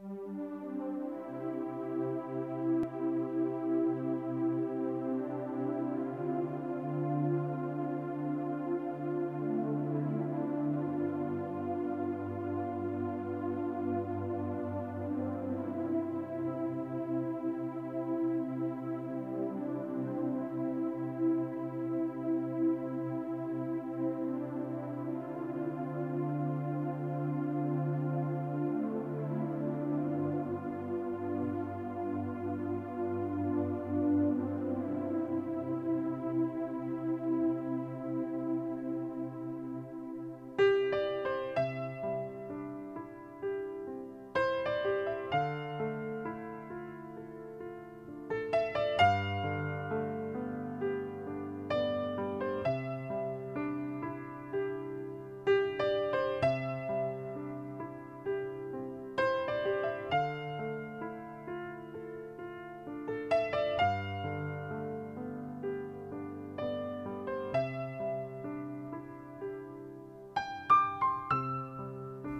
Música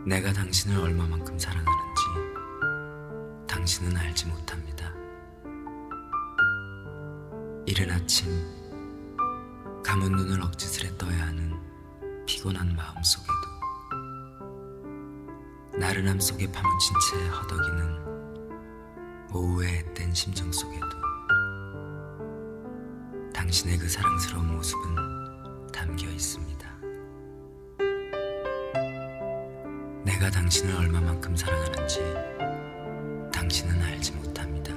내가 당신을 얼마만큼 사랑하는지 당신은 알지 못합니다. 이른 아침 감은 눈을 억지스레 떠야 하는 피곤한 마음 속에도 나른함 속에 파묻힌 채 허덕이는 오후의 앳된 심정 속에도 당신의 그 사랑스러운 모습은 담겨 있습니다. 내가 당신을 얼마만큼 사랑하는지 당신은 알지 못합니다.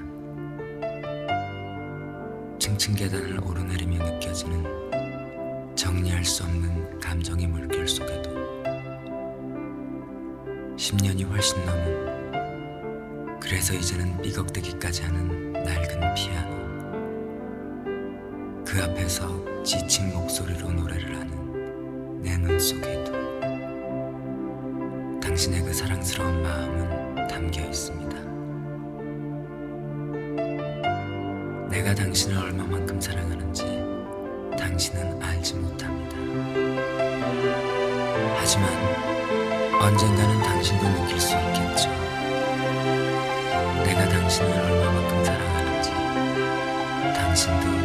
층층 계단을 오르내리며 느껴지는 정리할 수 없는 감정의 물결 속에도 10년이 훨씬 넘은 그래서 이제는 삐걱대기까지 하는 낡은 피아노 그 앞에서 지친 목소리로 노래를 하는 내 눈 속에도 당신의 그 사랑스러운 마음은 담겨 있습니다. 내가 당신을 얼마만큼 사랑하는지 당신은 알지 못합니다. 하지만 언젠가는 당신도 느낄 수 있겠죠. 내가 당신을 얼마만큼 사랑하는지 당신도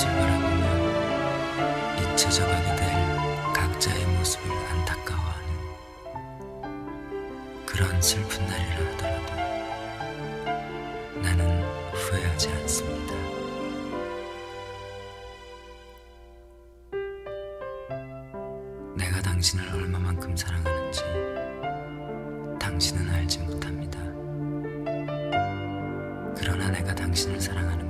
서로 다른 것을 바라보며 잊혀져 가게 될 각자의 모습을 안타까워하는 그런 슬픈 날이라 하더라도 나는 후회하지 않습니다. 내가 당신을 얼마만큼 사랑하는지 당신은 알지 못합니다. 그러나 내가 당신을 사랑하는 건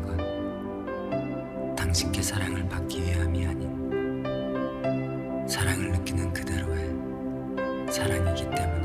당신께 사랑을 받기 위함이 아닌 사랑을 느끼는 그대로의 사랑이기 때문입니다.